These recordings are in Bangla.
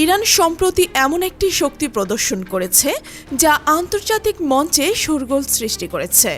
ইরান সম্প্রতি এমন একটি শক্তি প্রদর্শন করেছে যা আন্তর্জাতিক মঞ্চে সুরগোল সৃষ্টি করেছে।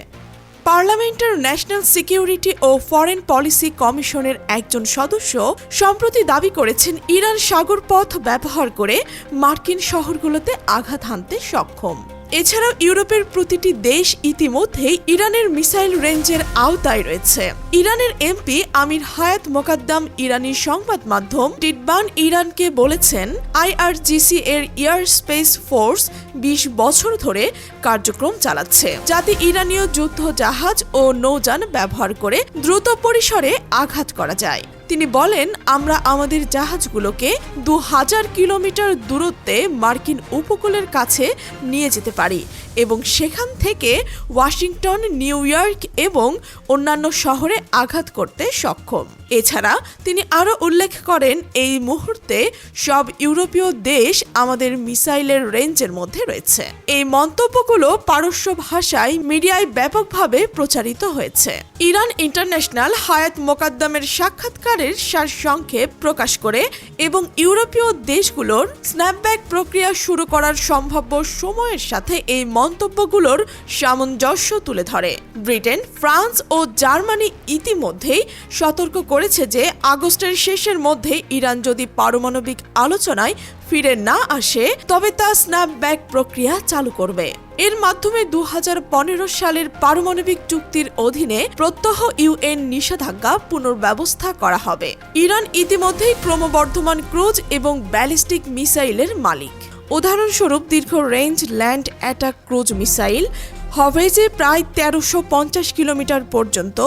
পার্লামেন্টের ন্যাশনাল সিকিউরিটি ও ফরেন পলিসি কমিশনের একজন সদস্য সম্প্রতি দাবি করেছেন, ইরান সাগর পথ ব্যবহার করে মার্কিন শহরগুলোতে আঘাত হানতে সক্ষম। এছাড়াও ইউরোপের প্রতিটি দেশ ইতিমধ্যেই ইরানের মিসাইল রেঞ্জের আওতায় রয়েছে। ইরানের এমপি আমির হায়াত মোকাদ্দাম ইরানি সংবাদ মাধ্যম টিটবান ইরানকে বলেছেন, আইআরজিসি এর এয়ার স্পেস ফোর্স বিশ বছর ধরে কার্যক্রম চালাচ্ছে। যাতে ইরানীয় যুদ্ধ জাহাজ ও নৌযান ব্যবহার করে দ্রুত পরিসরে আঘাত করা যায়। তিনি বলেন, আমরা আমাদের জাহাজগুলোকে দু হাজার কিলোমিটার দূরত্বে মার্কিন উপকূলের কাছে নিয়ে যেতে পারি এবং সেখান থেকে ওয়াশিংটন, নিউ ইয়র্ক এবং অন্যান্য শহরে আঘাত করতে সক্ষম। এছাড়া তিনি আরও উল্লেখ করেন, এই মুহূর্তে সব ইউরোপীয় দেশ আমাদের মিসাইলের রেঞ্জের মধ্যে রয়েছে। এই মন্তব্যগুলো পারস্য ভাষায় মিডিয়ায় ব্যাপকভাবে প্রচারিত হয়েছে। ইরান ইন্টারন্যাশনাল হায়াত মোকাদ্দমের সাক্ষাৎকারের সারসংক্ষেপ প্রকাশ করে এবং ইউরোপীয় দেশগুলোর স্ন্যাপব্যাক প্রক্রিয়া শুরু করার সম্ভাব্য সময়ের সাথে এই মন্তব্যগুলোর সামঞ্জস্য তুলে ধরে। ব্রিটেন, ফ্রান্স ও জার্মানি ইতিমধ্যেই সতর্ক করেছে যে আগস্টের শেষের মধ্যে ইরান যদি পারমাণবিক আলোচনায় ফিরে না আসে, তবে তা স্ন্যাপব্যাক প্রক্রিয়া চালু করবে। এর মাধ্যমে দু হাজার পনেরো সালের পারমাণবিক চুক্তির অধীনে প্রত্যহ ইউএন নিষেধাজ্ঞা পুনর্ব্যবস্থা করা হবে। ইরান ইতিমধ্যেই ক্রমবর্ধমান ক্রুজ এবং ব্যালিস্টিক মিসাইলের মালিক। উদাহরণস্বরূপ, দীর্ঘ range land attack cruise missile Hoveyzeh প্রায় তেরোশো পঞ্চাশ কিলোমিটার পর্যন্ত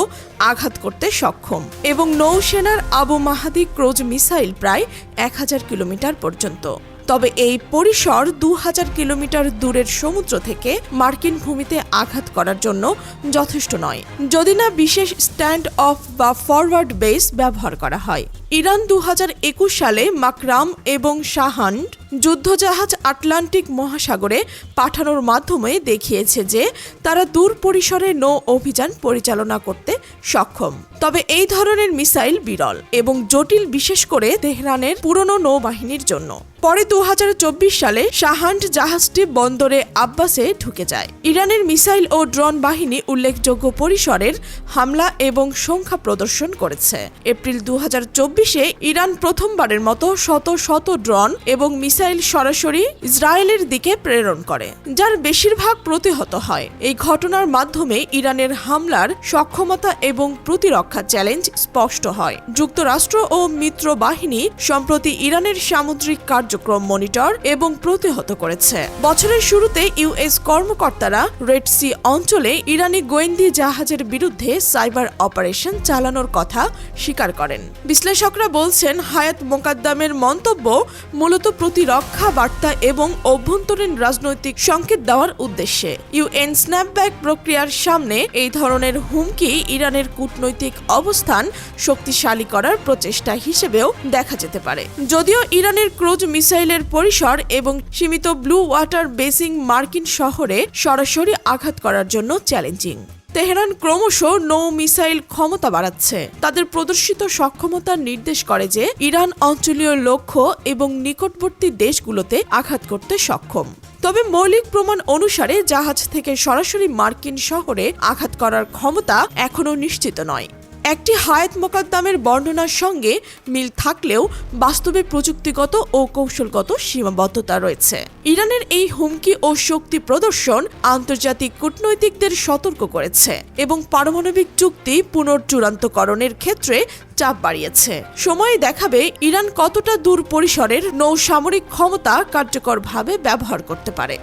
আঘাত করতে সক্ষম এবং নৌসেনার আবু মাহাদি ক্রুজ মিসাইল প্রায় এক হাজার কিলোমিটার পর্যন্ত। তবে এই পরিসর দু হাজার কিলোমিটার দূরের সমুদ্র থেকে মার্কিন ভূমিতে আঘাত করার জন্য যথেষ্ট নয়। যদি না বিশেষ স্ট্যান্ড অফ বা ফরওয়ার্ড বেস ব্যবহার করা হয়। ইরান দু হাজার একুশ সালে মাকরাম এবং শাহান্ড যুদ্ধজাহাজ আটলান্টিক মহাসাগরে পাঠানোর মাধ্যমে দেখিয়েছে যে তারা দূর পরিসরে নৌ অভিযান পরিচালনা করতে সক্ষম। তবে এই ধরনের মিসাইল বিরল এবং জটিল বিশেষ করে তেহরানের পুরনো নৌবাহিনীর জন্য। পরে দু হাজার চব্বিশ সালে শাহান্ড জাহাজটি বন্দরে আব্বাসে ঢুকে যায়। ইরানের মিসাইল ও ড্রোন বাহিনী উল্লেখযোগ্য পরিসরের হামলা এবং সংখ্যা প্রদর্শন করেছে। এপ্রিল দু চব্বিশে ইরান প্রথমবারের মতো শত শত ড্রোন এবং মিসাইল সরাসরি ইসরায়েলের দিকে প্রেরণ করে, যার বেশিরভাগ প্রতিহত হয়। এই ঘটনার মাধ্যমে ইরানের হামলার সক্ষমতা এবং প্রতিরক্ষা চ্যালেঞ্জ স্পষ্ট হয়। যুক্তরাষ্ট্র ও মিত্র বাহিনী সম্প্রতি ইরানের সামুদ্রিক কার্যক্রম মনিটর এবং প্রতিহত করেছে। বছরের শুরুতে ইউএস কর্মকর্তারা রেড সি অঞ্চলে ইরানি গোয়েন্দি জাহাজের বিরুদ্ধে সাইবার অপারেশন চালানোর কথা স্বীকার করেন। বিশ্লেষকরা বলছেন, হায়াত মোকাদ্দামের মন্তব্য মূলত প্রতিরক্ষা বার্তা এবং অভ্যন্তরীণ রাজনৈতিক সংকেত দেওয়ার উদ্দেশ্যে। ইউএন স্ন্যাপব্যাক প্রক্রিয়ার সামনে এই ধরনের হুমকি ইরানের কূটনৈতিক অবস্থান শক্তিশালী করার প্রচেষ্টা হিসেবেও দেখা যেতে পারে। যদিও ইরানের ক্রুজ মিসাইলের পরিসর এবং সীমিত ব্লু ওয়াটার বেসিং মার্কিন শহরে সরাসরি আঘাত করার জন্য চ্যালেঞ্জিং। তেহরান ক্রমশ নৌ মিসাইল ক্ষমতা বাড়াচ্ছে। তাদের প্রদর্শিত সক্ষমতা নির্দেশ করে যে ইরান অঞ্চলীয় লক্ষ্য এবং নিকটবর্তী দেশগুলোতে আঘাত করতে সক্ষম। তবে মৌলিক প্রমাণ অনুসারে জাহাজ থেকে সরাসরি মার্কিন শহরে আঘাত করার ক্ষমতা এখনও নিশ্চিত নয়। একটি হায়াত মোকাদ্দামের বর্ণনার সঙ্গে মিল থাকলেও বাস্তবে প্রযুক্তিগত ও কৌশলগত সীমাবদ্ধতা রয়েছে। ইরানের এই হুমকি ও শক্তি প্রদর্শন আন্তর্জাতিক কূটনৈতিকদের সতর্ক করেছে এবং পারমাণবিক চুক্তি পুনর্চূড়ান্তকরণের ক্ষেত্রে চাপ বাড়িয়েছে। সময় দেখাবে ইরান কতটা দূর পরিসরের নৌ সামরিক ক্ষমতা কার্যকরভাবে ব্যবহার করতে পারে।